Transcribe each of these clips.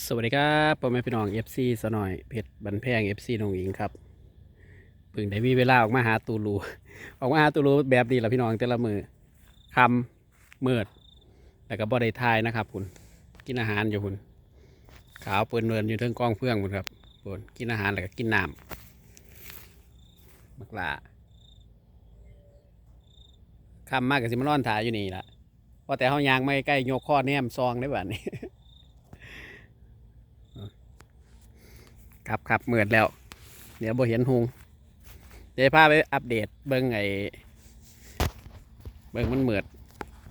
สวัสดีครับพ่อแม่พี่น้อง FC สหน่อยเพชรบันแพง FC น้องหญิงครับเพิ่งได้มีเวลาออกมาหาตูรูออกมาหาตูรูแบบนี้แหละพี่น้องแต่ละมือคำเมือดแล้วก็บ่ได้ทายนะครับคุณกินอาหารอยู่คุณขาวเปื้อนเนินอยู่เทิงกองเพื่องคุณครับคุณกินอาหารแล้วก็กินน้ำมักลาคำมากกับสิมานอนถ่ายอยู่นี่ละเพราะแต่เขายางไม่ใกล้โยกข้อแนมซองได้แบบนี้ ครับครับเหมือดแล้ว เดี๋ยวบ่เห็นหุงเดี๋ยวพาไปอัปเดตเบิ้งไอเบิ้งมันเหมือด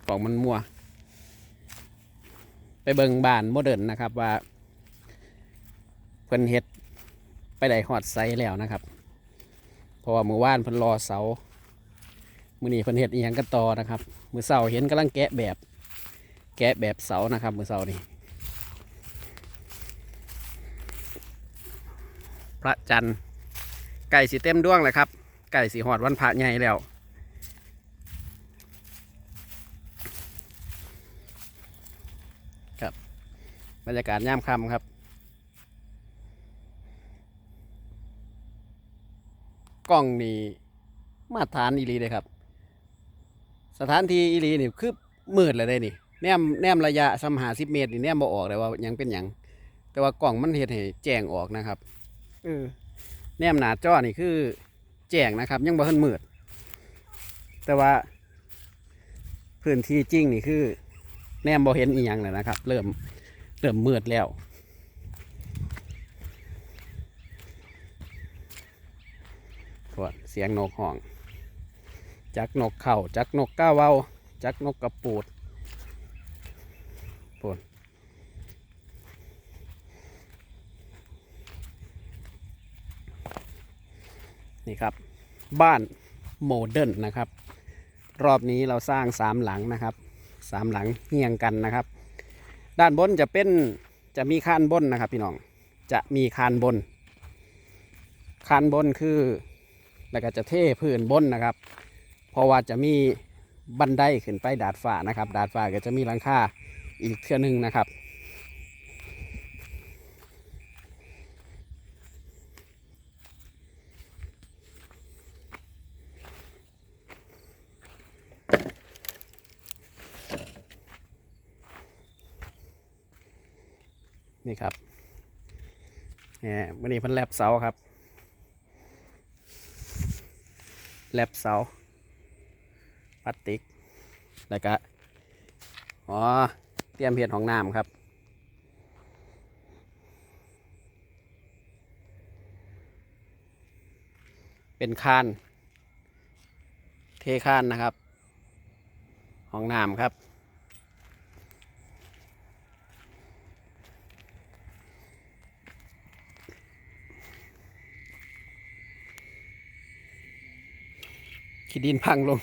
ของมันมัวไปเบิ้งบ้านโมเดิร์นนะครับว่าเพิ่นเฮ็ดไปได้ฮอดไซแล้วนะครับเพราะว่ามือว่านเพิ่นรอเสามือนี้เพิ่นเฮ็ดอีหยังกันต่อนะครับ มือเสาเห็นกำลังแกะแบบ แกะแบบเสานะครับ มือเสานี่ พระจันทร์ไก่สีเต็มดวงเลยครับ ไก่สีหอดวันพระใหญ่แล้ว ครับบรรยากาศย่ามค่ำครับ กล้องนี่มาตรฐานอีหลีเลยครับ สถานที่อีหลีนี่คือมืดเลยได้นี่แนมแนมระยะสัมหาสิบเมตรนี่แนมบ่ออกเลยว่ายังเป็นหยังแต่ว่ากล้องมันเห็นให้แจ้งออกนะครับ เออแนมหนาจ้อนี่คือแจ้งนะครับ ยังบ่ทันมืด แต่ว่า พื้นที่จริงนี่คือ แนมบ่เห็นอีหยังเลยนะครับ เริ่มเริ่มมืดแล้วพวดเสียงนกห้อง จักนกเข่าจักนกก้าวเวาจักนกกระปูดพวด นี่ครับ บ้านโมเดิร์นนะครับ รอบนี้เราสร้างสามหลังนะครับสามหลังเฮียงกันนะครับ ด้านบนจะเป็นจะมีคานบนนะครับ พี่น้องจะมีคานบน คานบนคือแล้วก็จะเทพื้นบนนะครับ เพราะว่าจะมีบันไดขึ้นไปดาดฟ้านะครับ ดาดฟ้าก็จะมีหลังคาอีกเทื่อนึงนะครับ นี่ครับเนี่ยวันนี้พิ่นแลบเสาครับ แลบเสาพลาสติก แล้วก็อ๋อ เตรียมเพียรของน้ำครับ เป็นคาน เทคานนะครับห้องน้ำครับ ขี้ดินพังลง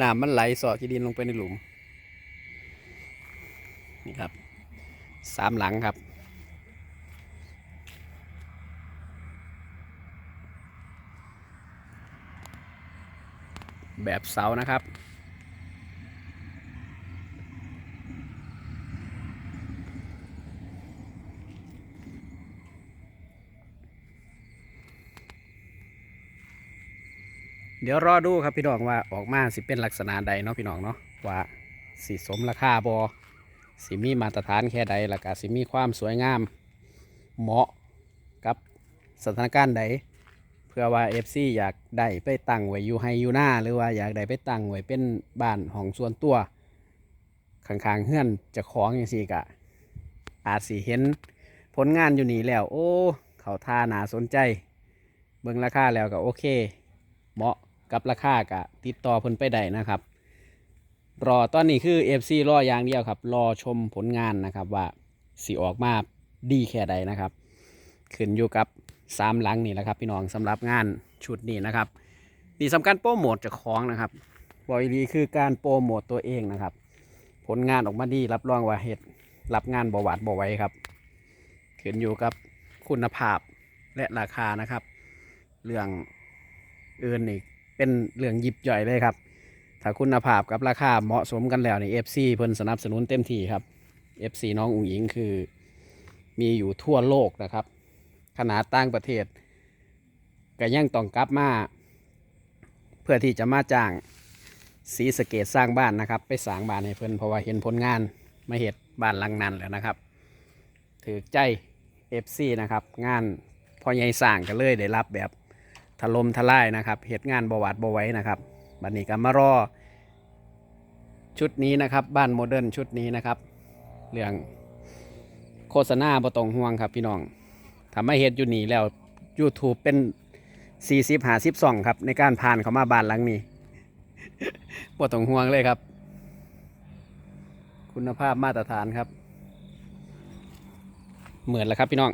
น้ำมันไหลสอดขี้ดินลงไปในหลุม นี่ครับ สามหลังครับ แบบเสานะครับ เดี๋ยวรอดูครับพี่น้องว่าออกมาสิเป็นลักษณะใดเนาะพี่น้องเนาะว่าสิสมราคาบอสิมีมาตรฐานแค่ใดแล้วก็สิมีความสวยงาม เหมาะกับสถานการณ์ใดเพื่อว่า FC อยากได้ไปตั้งไว้อยู่ให้อยู่หน้า หรือว่าอยากได้ไปตั้งไว้เป็นบ้านของส่วนตัวข้างๆเฮือนจะของอย่างสี่กะ อาจสิเห็นผลงานอยู่นี่แล้ว โอ้ เขาท่าหนาสนใจ เบิ่งราคาแล้วก็โอเค เหมาะ กับราคากะติดต่อเพิ่นไปได้นะครับ รอตอนนี้คือ FC รออย่างเดียวครับ รอชมผลงานนะครับว่าสิออกมาดีแค่ใดนะครับ ขึ้นอยู่กับสามหลังนี่แหละครับ พี่น้องสำหรับงานชุดนี้นะครับนี่สำคัญโปรโมทจากของนะครับบอยดีคือการโปรโมทตัวเองนะครับ ผลงานออกมาดีรับรองว่าเฮ็ดรับงานบวาดบไว้ครับขึ้นอยู่กับคุณภาพและราคานะครับ เรื่องอื่นนี่ เป็นเรื่องยิบย่อยเลยครับ ถ้าคุณภาพกับราคาเหมาะสมกันแล้วนี่ FC เพิ่นสนับสนุนเต็มที่ครับ FC น้องอุ๋งอิงคือมีอยู่ทั่วโลกนะครับ ขนาดต่างประเทศก็ยังต้องกลับมา เพื่อที่จะมาจ้างสีสเกตสร้างบ้านนะครับ ไปสร้างบ้านให้เพิ่นเพราะว่าเห็นผลงานมาเห็ดบ้านหลังนั้นแล้วนะครับถือใจ FC นะครับ งานพอใหญ่สร้างก็เลยได้รับแบบ ถล่มทลายนะครับเหตุงานบวาดบไว้นะครับบัดนี้ก็มารอชุดนี้นะครับ บ้านโมเดิร์นชุดนี้นะครับ เรื่องโฆษณาบ่ต้องห่วงครับพี่น้องทำให้เฮ็ดอยู่นี่แล้ว YouTube เป็น 40 50ส่องครับ ในการผ่านเข้ามาบ้านหลังนี้บ่ต้องห่วงเลยครับ คุณภาพมาตรฐานครับ เหมือนแล้วครับพี่น้อง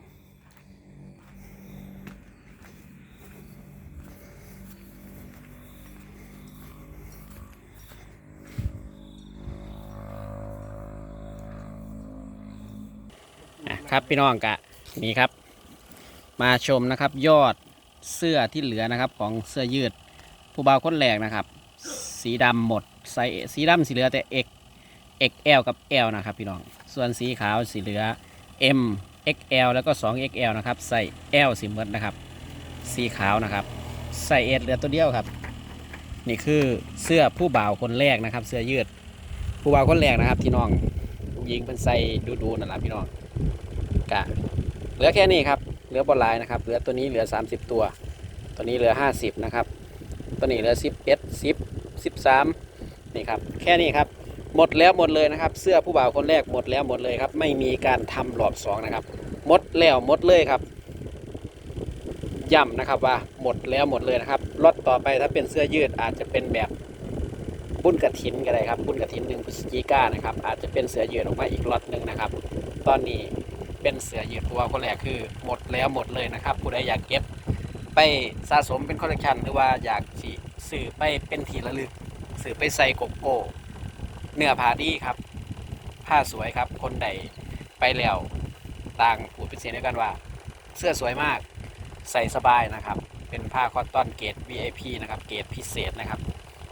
อะครับพี่น้องกะนี่ครับ มาชมนะครับยอดเสื้อที่เหลือนะครับของเสื้อยืดผู้บ่าวคนแรกนะครับ สีดำหมดไซส์สีดำสีเหลือแต่ X XL กับ L นะครับพี่น้องส่วนสีขาวสีเหลือ M XL แล้วก็ 2XL นะครับใส่ L สีเมดนะครับ สีขาวนะครับ ใส่ S เหลือตัวเดียวครับ นี่คือเสื้อผู้บ่าวคนแรกนะครับ เสื้อยืด ผู้บ่าวคนแรกนะครับที่น้องผู้หญิงเป็นใส่ดูๆนั่นแหละพี่น้อง กะ เหลือแค่นี้ครับ เหลือบอลลายนะครับ เหลือตัวนี้เหลือ 30 ตัว ตัวนี้เหลือ 50 นะครับ ตัวนี้เหลือ 11 10 13 นี่ครับ แค่นี้ครับ หมดแล้วหมดเลยนะครับ เสื้อผู้บ่าวคนแรกหมดแล้วหมดเลยครับ ไม่มีการทำรอบสองนะครับ หมดแล้วหมดเลยครับย้ำนะครับว่าหมดแล้วหมดเลยนะครับล็อตต่อไปถ้าเป็นเสื้อยืดอาจจะเป็นแบบบุญกระถินก็ได้ครับบุญกระถินหนึ่งพฤศจิกานนะครับอาจจะเป็นเสื้อยืดออกมาอีกล็อตหนึ่งนะครับ ตอนนี้ เป็นเสือยืดผู้ว่าคนแรกคือหมดแล้วหมดเลยนะครับ ผู้ใดอยากเก็บไปสะสมเป็นคอลเลกชันหรือว่าอยากสิสื่อไปเป็นทีละลึกสื่อไปใส่โกโก้เนื้อผ้าดีครับ ผ้าสวยครับ คนใดไปแล้วต่างพูดเป็นเสียงเดียวกันว่า เสื้อสวยมากใส่สบายนะครับ เป็นผ้าคอตตอนเกรด VIP นะครับ เกรดพิเศษนะครับ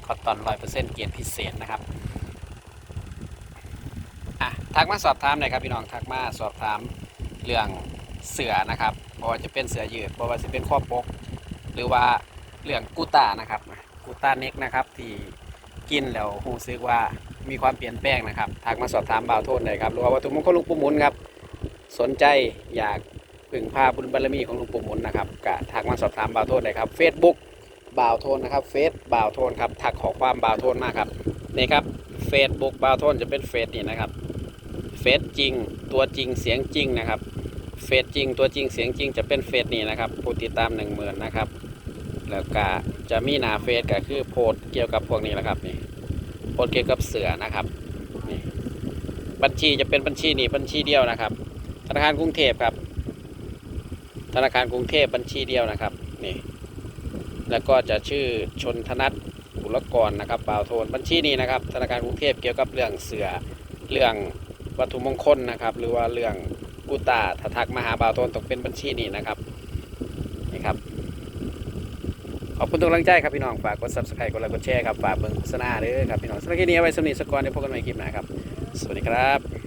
คอตตอนร้อยเปอร์เซ็นต์เกรดพิเศษนะครับ อะทักมาสอบถามหน่อยครับพี่น้องทักมาสอบถามเรื่องเสือนะครับบ่ว่าจะเป็นเสือยืดบ่ว่าจะเป็นข้อปก หรือว่าเรื่องกูต้านะครับกูต้าเน็กนะครับที่กินแล้วรู้สึกว่ามีความเปลี่ยนแปลงนะครับทักมาสอบถามบ่าวโทษหน่อยครับหรือว่าวัตถุมงคลลุงปู่หมุนครับสนใจอยากพึ่งพาบุญบารมีของหลุงปู่หมุนนะครับก็ทักมาสอบถามบ่าวโทษหน่อยครับ Facebook บ่าวโทนนะครับเฟซบ่าวโทนครับทักขอความบ่าวโทนมากครับนี่ครับเฟซบุ๊กบ่าวโทนจะเป็นเฟซนี่นะครับ เฟซจริง ตัวจริงเสียงจริงนะครับเฟซจริง ตัวจริงเสียงจริงจะเป็นเฟซนี่นะครับผู้ติดตามหนึ่งหมื่นนะครับแล้วก็จะมีหนาเฟซก็คือโพสเกี่ยวกับพวกนี้แหละครับนี่โพสเกี่ยวกับเสือนะครับนี่บัญชีจะเป็นบัญชีนี่บัญชีเดียวนะครับ ธนาคารกรุงเทพครับ ธนาคารกรุงเทพบัญชีเดียวนะครับนี่แล้วก็จะชื่อชนธนัทบุรกรนะครับบ่าวโทนบัญชีนี้นะครับ ธนาคารกรุงเทพเกี่ยวกับเรื่องเสือเรื่อง วัตถุมงคลนะครับ หรือว่าเรื่องกุตาถ้าทักมาหาบ่าวตนตกเป็นบัญชีนี้นะครับนี่ครับ ขอบคุณทุกกำลังใจครับพี่น้องฝากกด subscribe กดไลค์กดแชร์ครับฝากเบิ่งโฆษณาด้อครับพี่น้องสำหรับคลิปนี้เอาไว้สำหรับนิทสกอร์เดี๋ยวพบกันใหม่คลิปหน้าครับ สวัสดีครับ